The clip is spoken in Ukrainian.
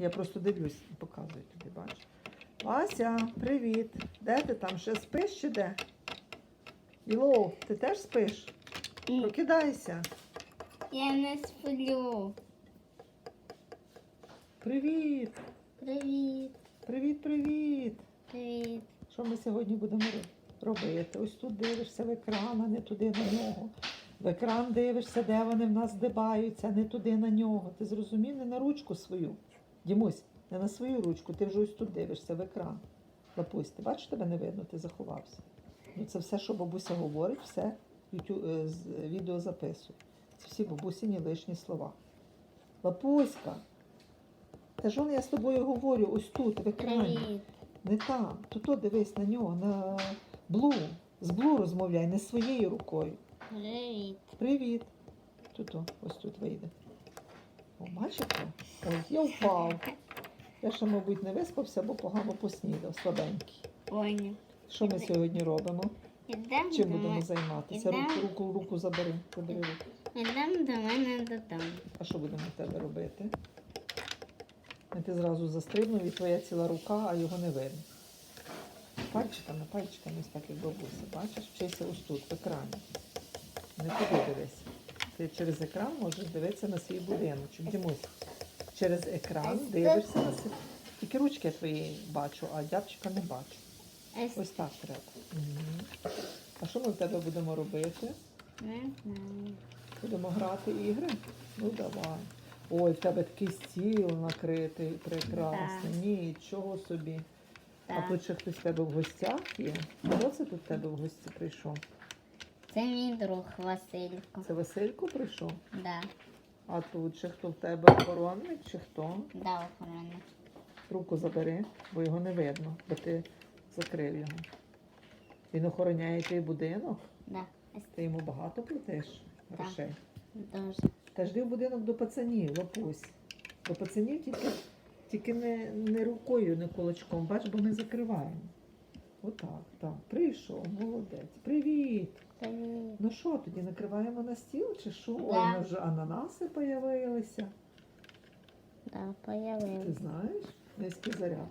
Я просто дивлюсь і показую тобі, бачиш. Вася, привіт. Де ти там? Ще спиш чи де? Іло, ти теж спиш? Прокидайся. Я не сплю. Привіт. Привіт. Привіт, привіт. Привіт. Що ми сьогодні будемо робити? Ось тут дивишся в екран, а не туди на нього. В екран дивишся, де вони в нас здибаються, а не туди на нього. Ти зрозумів, не на ручку свою. Дімусь, не на свою ручку, ти вже ось тут дивишся в екран. Лапусь, ти бачиш, тебе не видно, ти заховався. Ну, це все, що бабуся говорить, все ютю- е, з- відео записує. Це всі бабусині лишні слова. Лапуська, та ж он я з тобою говорю ось тут, в екрані. Привіт. Не там. Тут то дивись на нього, на блу. З блу розмовляй, не своєю рукою. Привіт. Привіт. Тут ось тут вийде. О, бачите? Ой, я впав. Я ще, мабуть, не виспався, бо погано поснідав, слабенький. Понял. Що ми сьогодні робимо? Ідемо Чим до будемо мене. займатися? Ідемо. Руку, руку, руку забери. забери руку. Ідемо до мене додому. А що будемо в тебе робити? А ти зразу застрибнув і твоя ціла рука, а його не видно. Пальчиками, пальчиками, ось так як бабуся. Бачиш, вчися ось тут, в екрані. Не туди дивись. Ти через екран можеш дивитися на свій будиночок. Дімусь, через екран дивишся на свій. Тільки ручки твої бачу, а дябчика не бачу. Ось так треба. А що ми в тебе будемо робити? не знаю. Будемо грати ігри? Ну давай. Ой, в тебе такий стіл накритий, прекрасний. Нічого собі. А тут ще хтось в тебе в гостях є? Хто це тут в тебе в гості прийшов? Це мій друг Василько. Це Василько прийшов? Да. А тут ще хто в тебе охоронник чи хто? Да, охорона. Руку забери, бо його не видно, бо ти закрив його. Він охороняє твій будинок, Да. Ти йому багато платиш грошей. дуже. Та жди в будинок до пацанів, лопусь. До пацанів тільки, тільки не, не рукою, не кулачком. Бач, бо ми закриваємо. Отак, так. Прийшов, молодець. Привіт. Привіт. Ну що, тоді накриваємо на стіл чи що? Ой, Да. у нас вже ананаси появилися. Да, Ти знаєш? Низький заряд.